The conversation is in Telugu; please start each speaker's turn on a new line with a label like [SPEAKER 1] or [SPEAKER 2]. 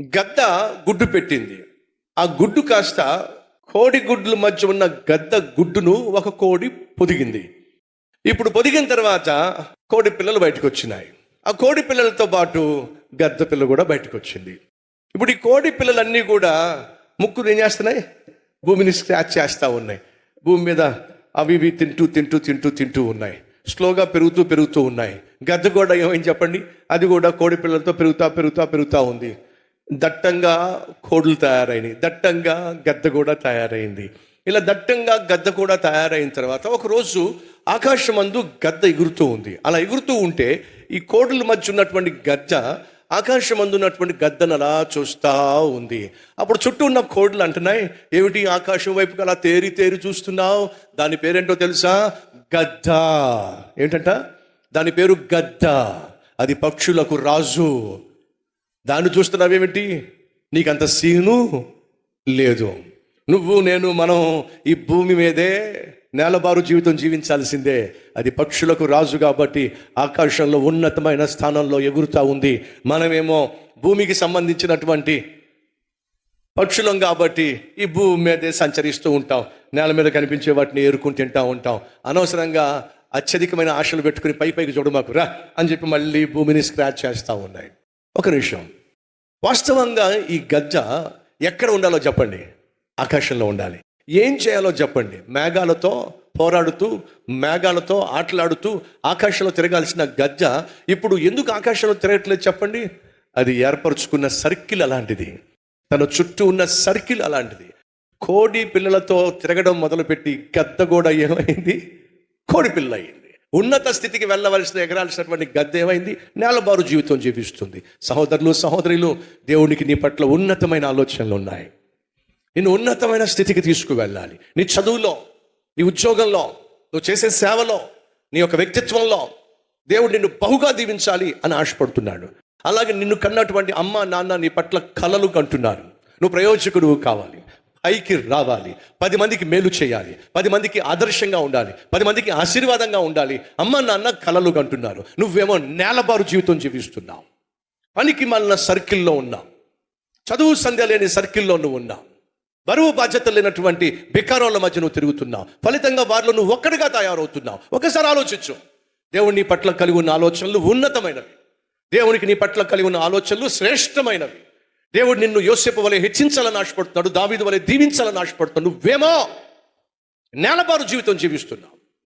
[SPEAKER 1] గద్ద గుడ్డు పెట్టింది. ఆ గుడ్డు కాస్త కోడి గుడ్ల మధ్య ఉన్న గద్ద గుడ్డును ఒక కోడి పొదిగింది. ఇప్పుడు పొదిగిన తర్వాత కోడి పిల్లలు బయటకు వచ్చినాయి ఆ కోడి పిల్లలతో పాటు గద్ద పిల్ల కూడా బయటకు వచ్చింది ఇప్పుడు ఈ కోడి పిల్లలన్నీ కూడా ముక్కులు ఏం చేస్తున్నాయి? భూమిని స్క్రాచ్ చేస్తూ ఉన్నాయి. భూమి మీద అవి ఇవి తింటూ తింటూ తింటూ తింటూ ఉన్నాయి. స్లోగా పెరుగుతూ పెరుగుతూ ఉన్నాయి. గద్ద కూడా ఏమైంది చెప్పండి? అది కూడా కోడి పిల్లలతో పెరుగుతా పెరుగుతా పెరుగుతూ ఉంది. దట్టంగా కోడులు తయారైనవి దట్టంగా గద్ద కూడా తయారైంది. ఇలా దట్టంగా గద్ద కూడా తయారైన తర్వాత ఒకరోజు ఆకాశమందు గద్ద ఎగురుతూ ఉంది. అలా ఎగురుతూ ఉంటే ఈ కోడల మధ్య ఉన్నటువంటి గద్ద ఆకాశమందు ఉన్నటువంటి గద్దను అలా చూస్తూ ఉంది. అప్పుడు చుట్టూ ఉన్న కోడలు అంటున్నాయి. ఏమిటి ఆకాశం వైపుకి అలా తేరి తేరి చూస్తున్నావు? దాని పేరేంటో తెలుసా? గద్ద. ఏంటంట? దాని పేరు గద్ద. అది పక్షులకు రాజు. దాన్ని చూస్తున్నావేమిటి? నీకంత సీను లేదు. నువ్వు నేను మనం ఈ భూమి మీదే నేలబారు జీవితం జీవించాల్సిందే. అది పక్షులకు రాజు కాబట్టి ఆకాశంలో ఉన్నతమైన స్థానంలో ఎగురుతూ ఉంది. మనమేమో భూమికి సంబంధించినటువంటి పక్షులం కాబట్టి ఈ భూమి మీదే సంచరిస్తూ ఉంటాం. నేల మీద కనిపించే వాటిని ఏరుకుని తింటూ ఉంటాం. అనవసరంగా అత్యధికమైన ఆశలు పెట్టుకుని పై పైకి చూడమాకురా అని చెప్పి మళ్ళీ భూమిని స్క్రాచ్ చేస్తూ ఉన్నాయి. ఒక నిమిషం. వాస్తవంగా ఈ గజ్జ ఎక్కడ ఉండాలో చెప్పండి. ఆకాశంలో ఉండాలి. ఏం చేయాలో చెప్పండి. మేఘాలతో పోరాడుతూ మేఘాలతో ఆటలాడుతూ ఆకాశంలో తిరగాల్సిన గజ్జ ఇప్పుడు ఎందుకు ఆకాశంలో తిరగట్లేదు చెప్పండి? అది ఏర్పరచుకున్న సర్కిల్ అలాంటిది. తన చుట్టూ ఉన్న సర్కిల్ అలాంటిది. కోడి పిల్లలతో తిరగడం మొదలుపెట్టి గద్ద కూడా ఏమైంది? కోడి పిల్ల అయింది. ఉన్నత స్థితికి వెళ్ళవలసిన ఎగరాల్సినటువంటి గద్దె ఏమైంది? నేలబారు జీవితం జీవిస్తుంది. సహోదరులు సహోదరులు దేవునికి నీ పట్ల ఉన్నతమైన ఆలోచనలు ఉన్నాయి. నిన్ను ఉన్నతమైన స్థితికి తీసుకువెళ్ళాలి. నీ చదువులో నీ ఉద్యోగంలో నువ్వు చేసే సేవలో నీ యొక్క వ్యక్తిత్వంలో దేవుడు నిన్ను బహుగా దీవించాలి అని ఆశపడుతున్నాడు. అలాగే నిన్ను కన్నటువంటి అమ్మ నాన్న నీ పట్ల కలలు కంటున్నారు. నువ్వు ప్రయోజకుడు కావాలి. పైకి రావాలి పది మందికి మేలు చేయాలి. పది మందికి ఆదర్శంగా ఉండాలి. పది మందికి ఆశీర్వాదంగా ఉండాలి. అమ్మ నాన్న కలలు అంటున్నారు నువ్వేమో నేలబారు జీవితం జీవిస్తున్నావు. పనికి మళ్ళీ సర్కిల్లో ఉన్నావు. చదువు సంధ్య లేని సర్కిల్లో నువ్వు ఉన్నావు. బరువు బాధ్యత లేనటువంటి బికారోళ్ళ మధ్య నువ్వు తిరుగుతున్నావు. ఫలితంగా వారిలో నువ్వు ఒక్కడిగా తయారవుతున్నావు. ఒకసారి ఆలోచించు. దేవుడు నీ పట్ల కలిగి ఉన్న ఆలోచనలు ఉన్నతమైనవి. దేవునికి నీ పట్ల కలిగి ఉన్న ఆలోచనలు శ్రేష్టమైనవి. దేవుడు నిన్ను యోసేపు వలె హెచ్చించాలని ఆశపడుతున్నాడు దావీదు వలె దీవించాలని ఆశపడుతున్నాడు. నువ్వేమో నేలపారు జీవితం జీవిస్తున్నావు.